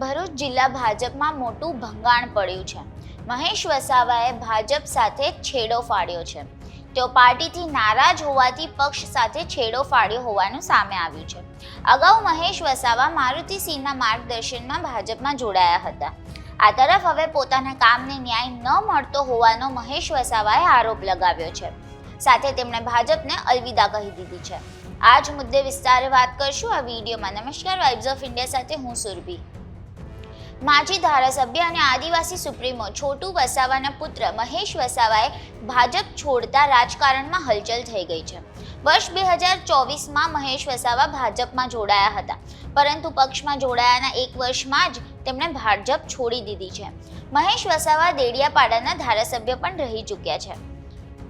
ભરૂચ જિલ્લા ભાજપમાં મોટું ભંગાણ પડ્યું છે. મહેશ વસાવાએ ભાજપ સાથે છેડો ફાડ્યો છે. તેઓ પાર્ટીથી નારાજ હોવાથી પક્ષ સાથે છેડો ફાડ્યો હોવાનું સામે આવ્યું છે. અગાઉ મહેશ વસાવા મારુતિ સિંહના માર્ગદર્શનમાં ભાજપમાં જોડાયા હતા. આ તરફ હવે પોતાના કામને ન્યાય ન મળતો હોવાનો મહેશ વસાવાએ આરોપ લગાવ્યો છે. સાથે તેમણે ભાજપને અલવિદા કહી દીધી છે. આજ મુદ્દે વિસ્તારે વાત કરશું. આ વિડીયોમાં નમસ્કાર. વાઇબ્સ ઓફ ઇન્ડિયા સાથે હું સુરભી. માજી ધારાસભ્ય અને આદિવાસી સુપ્રીમો છોટુ વસાવાના પુત્ર મહેશ વસાવાએ ભાજપ છોડતા રાજકારણમાં હલચલ થઈ ગઈ છે. વર્ષ બે હજાર ચોવીસમાં મહેશ વસાવા ભાજપમાં જોડાયા હતા. પરંતુ પક્ષમાં જોડાયાના એક વર્ષમાં જ તેમણે ભાજપ છોડી દીધી છે. મહેશ વસાવા દેડિયાપાડાના ધારાસભ્ય પણ રહી ચૂક્યા છે.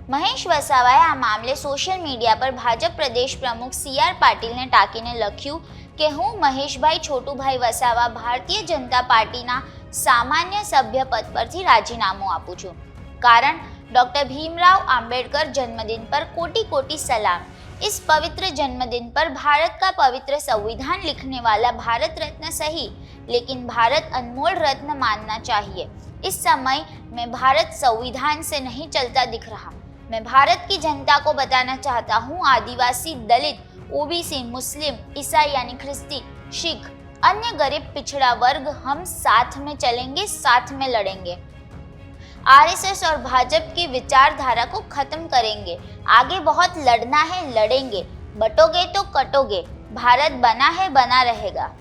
મહેશ વસાવાએ આ મામલે સોશિયલ મીડિયા પર ભાજપ પ્રદેશ પ્રમુખ સી આર પાટીલને ટાંકીને લખ્યું કે હું મહેશભાઈ છોટુભાઈ વસાવા ભારતીય જનતા પાર્ટીના સામાન્ય સભ્ય પદ પરથી રાજીનામું આપું છું કારણ डॉक्टर भीमराव आंबेडकर जन्मदिन पर कोटि कोटि सलाम इस पवित्र जन्मदिन पर भारत का पवित्र संविधान लिखने वाला भारत रत्न सही लेकिन भारत अनमोल रत्न मानना चाहिए इस समय मैं भारत संविधान से नहीं चलता दिख रहा मैं भारत की जनता को बताना चाहता हूँ आदिवासी दलित ओबीसी मुस्लिम ईसाई यानी ख्रिस्ती सिख अन्य गरीब पिछड़ा वर्ग हम साथ में चलेंगे साथ में लड़ेंगे आरएसएस और भाजपा की विचारधारा को खत्म करेंगे आगे बहुत लड़ना है लड़ेंगे बटोगे तो कटोगे भारत बना है बना रहेगा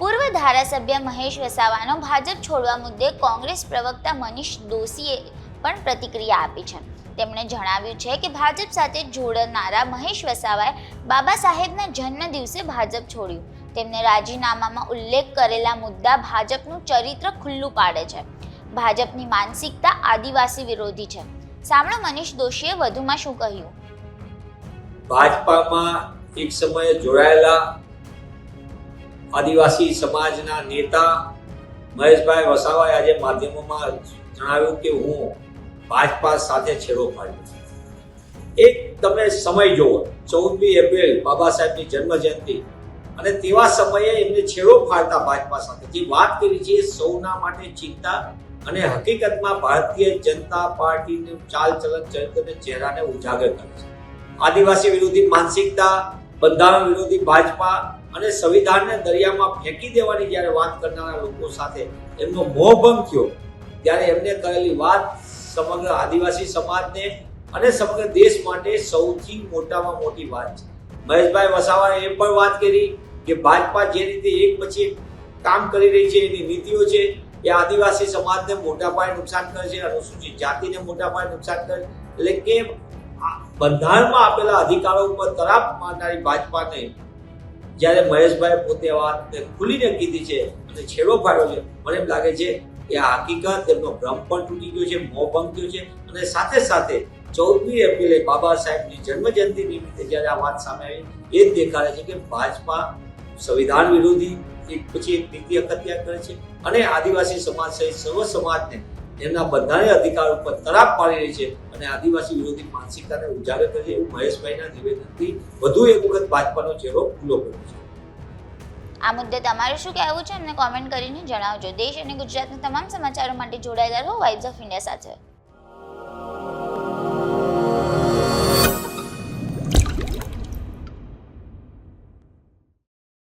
પૂર્વ ધારાસભ્ય મહેશ વસાવાનો ભાજપ છોડવા મુદ્દે કોંગ્રેસ પ્રવક્તા મનીષ દોશીએ પણ પ્રતિક્રિયા આપી છે તેમણે જણાવ્યું છે કે ભાજપ સાથે જોડનારા મહેશ વસાવાએ બાબા સાહેબના જન્મ દિવસે ભાજપ છોડ્યું. તેમને રાજીનામામાં ઉલ્લેખ કરેલા મુદ્દા ભાજપનું ચરિત્ર ખુલ્લું પાડે છે. ભાજપની માનસિકતા આદિવાસી વિરોધી છે. સાંભળો મનીષ દોશીએ વધુમાં શું કહ્યું? ભાજપામાં એક સમયે જોડાયેલા આદિવાસી સમાજના નેતા મહેશભાઈ વસાવાએ આજે માધ્યમોમાં જણાવ્યું કે હું ભાજપા સાથે છેડો પાડ્યો એક તમે સમય જોવો ચૌદમી એપ્રિલ બાબા સાહેબની જન્મજયંતિ અને તેવા સમયે એમને છેડો ફાડતા ભાજપા સાથે. જે વાત કરી છે એ સૌના માટે ચિંતા અને હકીકતમાં ભારતીય જનતા પાર્ટીનું ચાલચલન ચરિત્રને ચહેરાને ઉજાગર કરે છે. આદિવાસી વિરોધી માનસિકતા, બંધારણ વિરોધી ભાજપા અને સંવિધાનને દરિયામાં ફેંકી દેવાની જ્યારે વાત કરનારા લોકો સાથે એમનો મોહભંગ થયો, ત્યારે એમને કરેલી વાત સમગ્ર આદિવાસી સમાજને અને સમગ્ર દેશ માટે સૌથી મોટામાં મોટી વાત છે મહેશભાઈ વસાવાએ એ પણ વાત કરી કે ભાજપા જે રીતે એક પછી કામ કરી રહી છે, એની નીતિઓ છે, એ આદિવાસી સમાજને મોટા પાયે નુકસાન કરે છે, અનુસૂચિત જાતિને મોટા પાયે નુકસાન કરે. એટલે કે બંધારણમાં આપેલા અધિકારો ઉપર તરાપ મારનારી ભાજપાને જ્યારે મહેશભાઈ પોતે વાત ખુલીને કીધી છે અને છેડો પાડ્યો છે, મને એમ લાગે છે કે હકીકત એમનો ભ્રમ પણ તૂટી ગયો છે, મોં ભંગ થયો છે અને સાથે સાથે ચૌદમી એપ્રિલે બાબા સાહેબની જન્મજયંતિ નિમિત્તે જ્યારે આ વાત સામે આવી, એ જ દેખાડે છે કે ભાજપા સંવિધાન વિરોધી એક પછી એક નીતિ અખત્યાર કરે છે અને આદિવાસી સમાજ સહિત સર્વ સમાજને એમના બધાને અધિકાર ઉપર તરાપ પાડી રહી છે અને આદિવાસી વિરોધી માનસિકતાને ઉજાગર કરી એવું મહેશભાઈના નિવેદનથી વધુ એક વખત ભાજપાનો ચહેરો ખુલ્લો કર્યો છે. આ મુદ્દે તમારું શું કહેવું છે? અમને કોમેન્ટ કરીને જણાવજો. દેશ અને ગુજરાતના તમામ સમાચારો માટે જોડાયેલા રહો. વાઇબ્સ ઓફ ઇન્ડિયા સાથે.